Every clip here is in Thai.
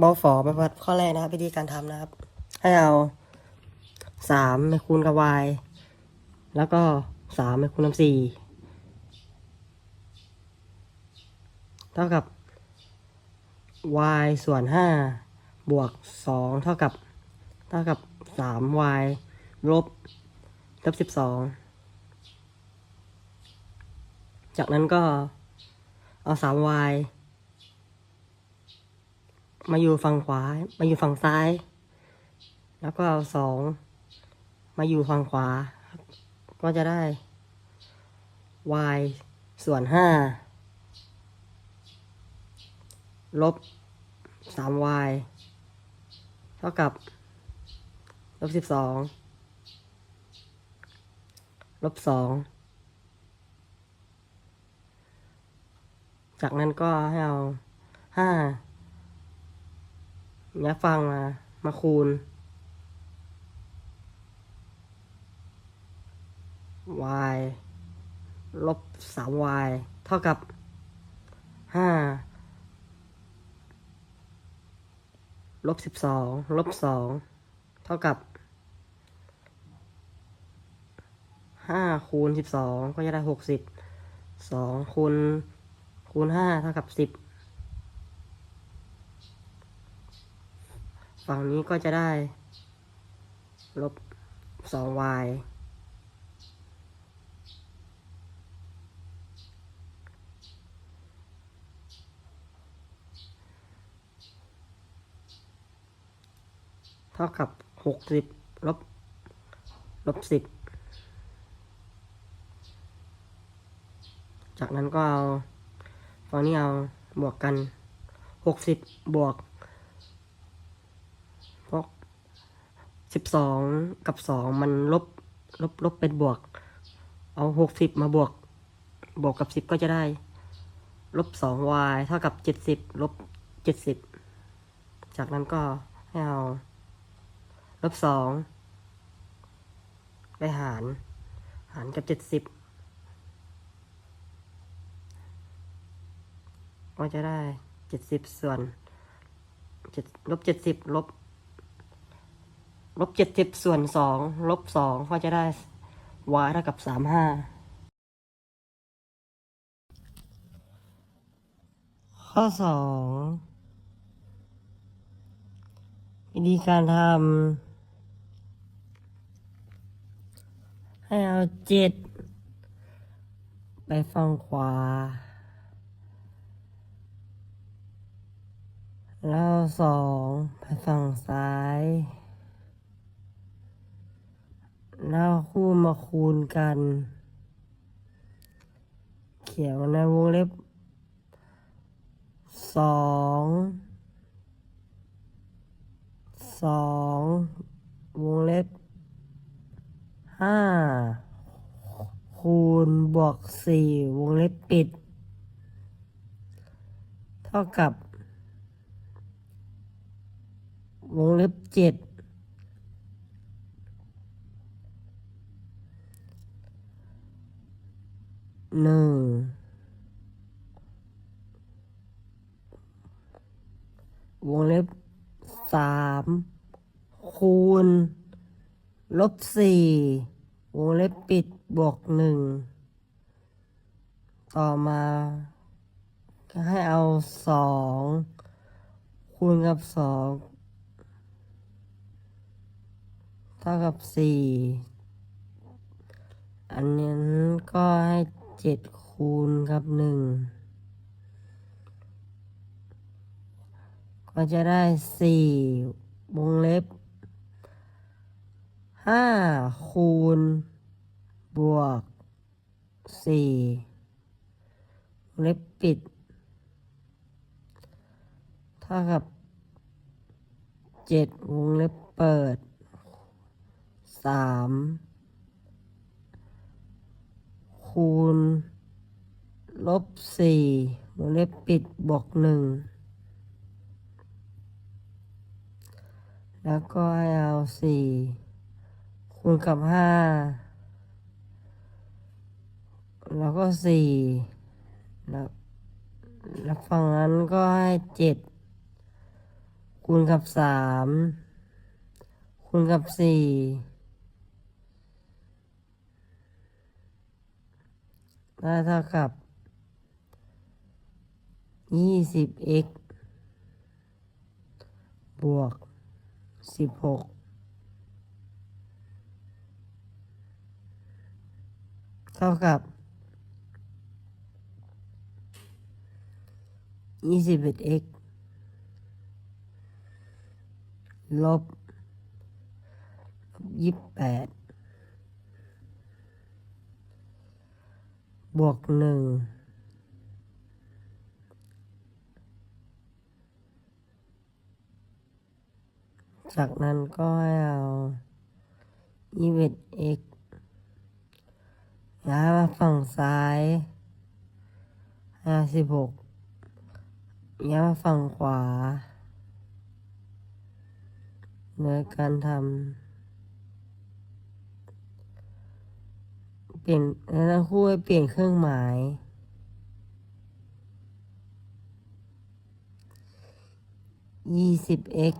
บอฝอมาวัดข้อแรกนะครับวิธีการทำนะครับ ให้เอาสามไปคูณกับ y แล้วก็สามไปคูณกับสี่เท่ากับ y ส่วนห้าบวกสองเท่ากับ เท่ากับสาม y ลบลบสิบสองจากนั้นก็เอาสาม y มาอยู่ฝั่งขวา มาอยู่ฝั่งซ้าย แล้วก็เอาสองมาอยู่ฝั่งขวา ก็จะได้ y ส่วนห้าลบสาม y เท่ากับลบสิบสองลบสองจากนั้นก็ให้เอาห้า เงี้ยฟังมา มาคูณ y ลบ 3y เท่ากับ 5 ลบ 12 ลบ 2 เท่ากับ 5 คูณ 12 ก็จะได้ 60 2 คูณ คูณ 5 เท่ากับ 10 ฝั่งนี้ก็จะได้ลบสอง y เท่ากับหกสิบลบ ลบสิบจากนั้นก็เอา ฝั่งนี้เอาบวกกันหกสิบบวกเพราะ สิบสองกับสองมันลบลบลบเป็นบวก เอาหกสิบมาบวก บวกกับสิบก็จะได้ ลบสอง y เท่ากับเจ็ดสิบลบเจ็ดสิบจากนั้นก็ให้เอาลบสองไปหาร หารกับเจ็ดสิบก็จะได้เจ็ดสิบส่วนเจ็ดลบเจ็ดสิบลบ ลบเจ็ดสิบส่วนสองลบสองก็จะได้ y เท่ากับสามห้าข้อสองวิธีการทำให้เอาเจ็ดไปฝั่งขวา แล้วสองไปฝั่งซ้าย แล้วคู่มาคูณกัน เขียนในวงเล็บสองสองวงเล็บห้าคูณบวกสี่วงเล็บปิด เท่ากับ วงเล็บเจ็ด หนึ่งวงเล็บสามคูณ ลบสี่วงเล็บปิดบวกหนึ่งต่อมา ให้เอาสองคูณกับสองเท่ากับสี่อันนี้ก็ให้ เจ็ดคูณกับหนึ่งก็จะได้สี่วงเล็บห้าคูณ บวกสี่วงเล็บปิด เท่ากับเจ็ดวงเล็บเปิดสาม คูณ ลบสี่วงเล็บปิดบวกหนึ่งแล้วก็ให้เอาสี่คูณกับห้าแล้วก็สี่แล้วแล้วฝั่งนั้นก็ให้เจ็ดคูณกับสามคูณกับสี่ ได้เท่ากับยี่สิบ x บวกสิบหกเท่ากับยี่สิบเอ็ด x ลบยี่สิบแปด บวกหนึ่งจากนั้นก็ให้เอายี่สิบเอ็ด x ย้ายมาฝั่งซ้ายห้าสิบหกย้ายมาฝั่งขวาในการทำ ปลี่ยนแล้วทั้งคู่ให้เปลี่ยนเครื่องหมาย ยี่สิบ x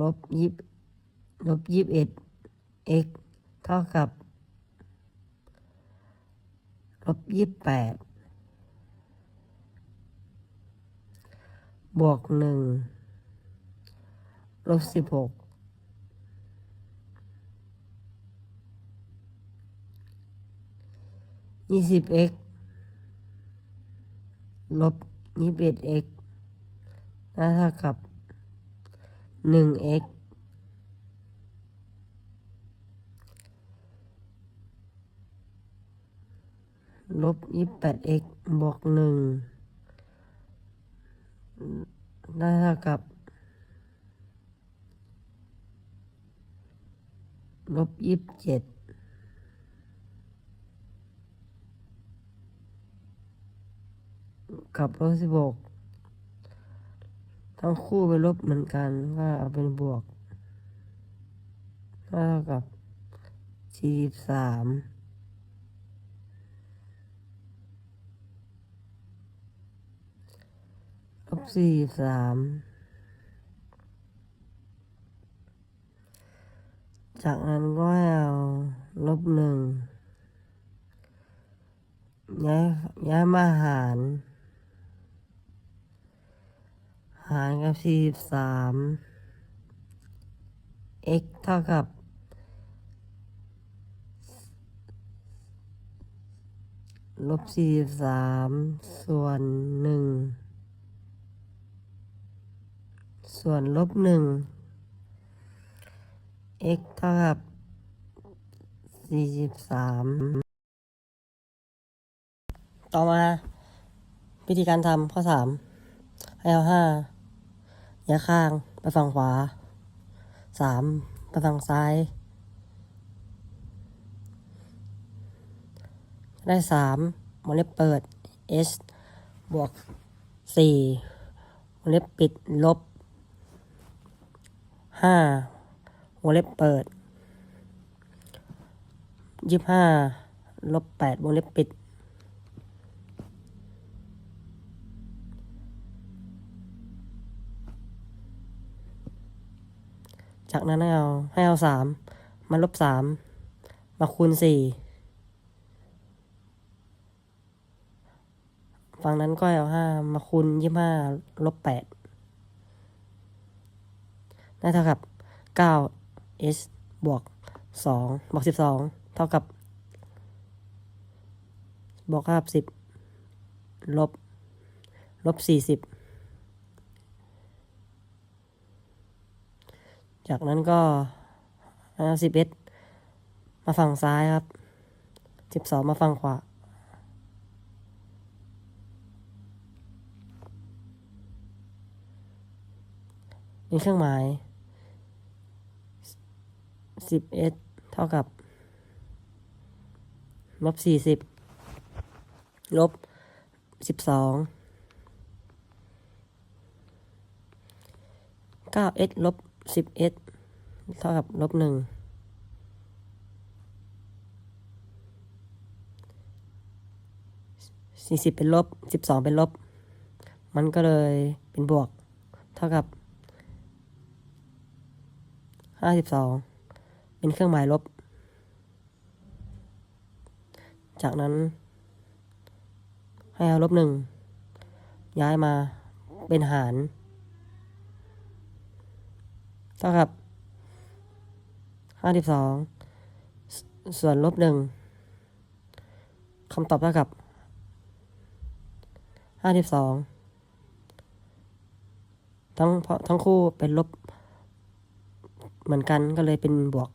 ลบยี่ลบยี่สิบเอ็ด x เท่ากับ ลบยี่สิบแปด บวกหนึ่ง ลบสิบหก ยี่สิบ x ลบยี่สิบเอ็ด x ได้เท่ากับหนึ่ง x ลบยี่สิบแปด x บวกหนึ่งได้เท่ากับลบยี่สิบเจ็ด กับลบสิบหกทั้งคู่เป็นลบเหมือนกันก็เอาเป็นบวกก็เท่ากับสี่สิบสามลบสี่สิบสามจากนั้นก็เอาลบหนึ่งย้ายย้ายมาหาร หารกับสี่สิบสาม x เท่ากับลบสี่สิบสามส่วนหนึ่งส่วนลบหนึ่ง x เท่ากับสี่สิบสามต่อมา วิธีการทำข้อสามให้เอาห้า ย้ายข้างไปฝั่งขวาสามไปฝั่งซ้าย ได้สามวงเล็บเปิด s บวกสี่วงเล็บปิดลบห้าวงเล็บเปิดยี่ห้าลบแปดวงเล็บปิด จากนั้นให้เอาให้เอาสามมาลบสามมาคูณสี่ฝั่งนั้นก็เอาห้ามาคูณยี่ห้าลบแปดได้เท่ากับเก้า s บวกสองบวกสิบสองเท่ากับบวกห้าสิบลบ ลบสี่สิบ จากนั้นก็สิบเอ็ดมาฝั่งซ้ายครับสิบสองมาฝั่งขวามีเครื่องหมายสิบเอ็ดเท่ากับลบสี่สิบลบสิบสองเก้าเอสลบ สิบเอสเท่ากับลบหนึ่งสี่สิบเป็นลบสิบสองเป็นลบ มันก็เลยเป็นบวก เท่ากับห้าสิบสองเป็นเครื่องหมายลบ จากนั้น ให้เอาลบหนึ่งย้ายมาเป็นหาร เท่ากับห้าสิบสองส่วนลบหนึ่งคำตอบเท่ากับห้าสิบสองทั้งทั้งคู่เป็นลบเหมือนกันก็เลยเป็นบวก